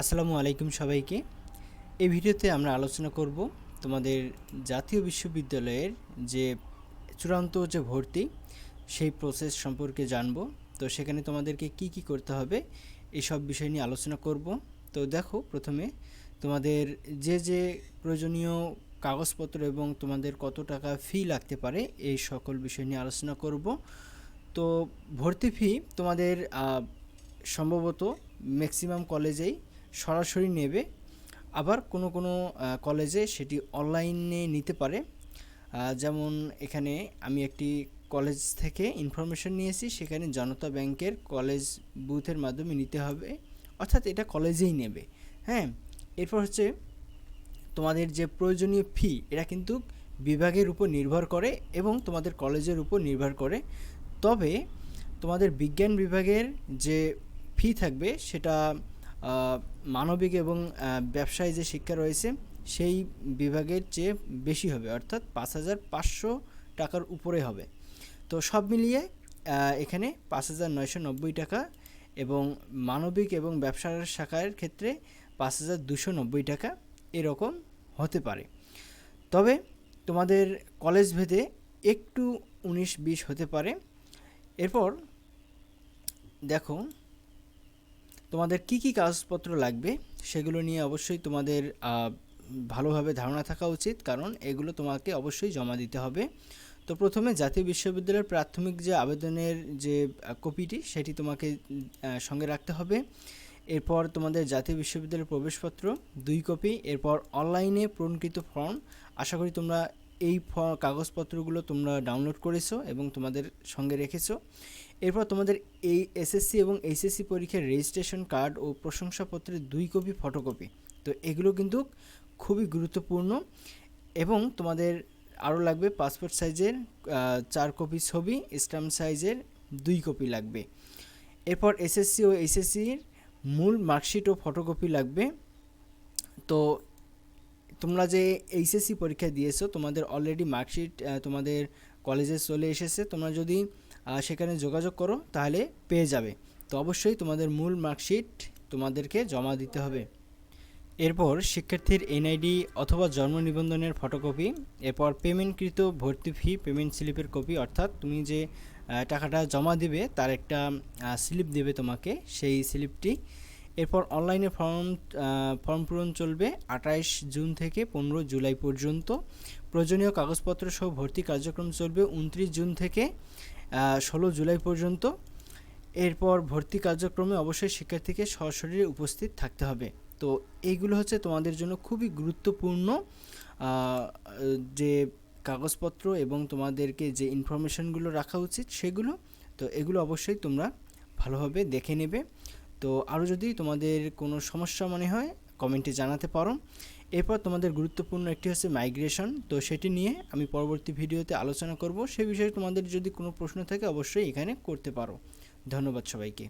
আসসালামু আলাইকুম সবাইকে। এই ভিডিওতে আমরা আলোচনা করব তোমাদের জাতীয় বিশ্ববিদ্যালয়ের যে চূড়ান্ত যে ভর্তি, সেই প্রসেস সম্পর্কে জানব। তো সেখানে তোমাদেরকে কি কি করতে হবে এই সব বিষয় নিয়ে আলোচনা করব। তো দেখো প্রথমে তোমাদের যে যে প্রয়োজনীয় কাগজপত্র এবং তোমাদের কত টাকা ফি লাগতে পারে, এই সকল বিষয় নিয়ে আলোচনা করব। তো ভর্তি ফি তোমাদের সম্ভবত ম্যাক্সিমাম কলেজেই সরাসরি নেবে। আবার কোনো কোনো কলেজে সেটি অনলাইনে নিতে পারে। যেমন এখানে আমি একটি কলেজ থেকে ইনফরমেশন নিয়েছি, সেখানে জনতা ব্যাংকের কলেজ বুথের মাধ্যমে নিতে হবে। অর্থাৎ এটা কলেজেই নেবে। হ্যাঁ এরপর হচ্ছে তোমাদের যে প্রয়োজনীয় ফি এটা কিন্তু বিভাগের উপর নির্ভর করে এবং তোমাদের কলেজের উপর নির্ভর করে। তবে তোমাদের বিজ্ঞান বিভাগের যে ফি থাকবে, সেটা মানবিক এবং ব্যবসায় যে শিক্ষা রয়েছে, সেই বিভাগের চেয়ে বেশি হবে, অর্থাৎ পাঁচ হাজার পাঁচশো টাকার উপরে হবে। তো সব মিলিয়ে এখানে পাঁচ হাজার নয়শো নব্বই টাকা এবং মানবিক এবং ব্যবসার শাখার ক্ষেত্রে পাঁচ হাজার দুশো নব্বই টাকা এরকম হতে পারে। তবে তোমাদের কলেজ ভেদে একটু উনিশ বিশ হতে পারে। এরপর দেখো তোমাদের কি কি কাগজপত্র লাগবে সেগুলো নিয়ে অবশ্যই তোমাদের ভালোভাবে ধারণা থাকা উচিত, কারণ এগুলো তোমাকে অবশ্যই জমা দিতে হবে। তো প্রথমে জাতীয় বিশ্ববিদ্যালয়ের প্রাথমিক যে আবেদনের যে কপিটি সেটি তোমাকে সঙ্গে রাখতে হবে। এরপর তোমাদের জাতীয় বিশ্ববিদ্যালয়ের প্রবেশপত্র, দুই কপি। এরপর অনলাইনে পূরণকৃত ফর্ম। আশা করি তোমরা এই কাগজপত্রগুলো তোমরা ডাউনলোড করেছ এবং তোমাদের সঙ্গে রেখেছো। এরপর তোমাদের এই এসএসসি এবং এইচএসসি পরীক্ষার রেজিস্ট্রেশন কার্ড ও প্রশংসাপত্রের দুই কপি ফটোকপি তো এগুলো কিন্তু খুবই গুরুত্বপূর্ণ এবং তোমাদের আরও লাগবে পাসপোর্ট সাইজের চার কপি ছবি স্ট্যাম্প সাইজের দুই কপি লাগবে। এরপর এসএসসি ও এইচএসসির মূল মার্কশিট ও ফটোকপি লাগবে। তো তোমরা যে এইচএসসি পরীক্ষা দিয়েছ, তোমাদের অলরেডি মার্কশিট তোমাদের কলেজে চলে এসেছে, তোমরা যদি সেখানে যোগাযোগ করো, তাহলে পেয়ে যাবে। তো অবশ্যই তোমাদের মূল মার্কশিট তোমাদেরকে জমা দিতে হবে। এরপর শিক্ষার্থীর এনআইডি অথবা জন্ম নিবন্ধনের ফটোকপি এরপর পেমেন্টকৃত ভর্তি ফি পেমেন্ট স্লিপের কপি অর্থাৎ তুমি যে টাকাটা জমা দিবে, তার একটা স্লিপ দেবে তোমাকে, সেই স্লিপটি এরপর অনলাইনে ফর্ম ফর্ম পূরণ চলবে আঠাইশ জুন থেকে পনেরো জুলাই পর্যন্ত। প্রয়োজনীয় কাগজপত্র সহ ভর্তি কার্যক্রম চলবে উনত্রিশ জুন থেকে ষোলো জুলাই পর্যন্ত। এরপর ভর্তি কার্যক্রমে অবশ্যই শিক্ষার্থীকে সশরীরে উপস্থিত থাকতে হবে। তো এইগুলো হচ্ছে তোমাদের জন্য খুবই গুরুত্বপূর্ণ যে কাগজপত্র এবং তোমাদেরকে যে ইনফরমেশনগুলো রাখা উচিত সেগুলো। তো এগুলো অবশ্যই তোমরা ভালোভাবে দেখে নেবে। তো আরও যদি তোমাদের কোনো সমস্যা মনে হয়, কমেন্টে জানাতে পারো। এরপর তোমাদের গুরুত্বপূর্ণ একটি হচ্ছে মাইগ্রেশন তো সেটি নিয়ে আমি পরবর্তী ভিডিওতে আলোচনা করব। সে বিষয়ে তোমাদের যদি কোনো প্রশ্ন থাকে, অবশ্যই এখানে করতে পারো। ধন্যবাদ সবাইকে।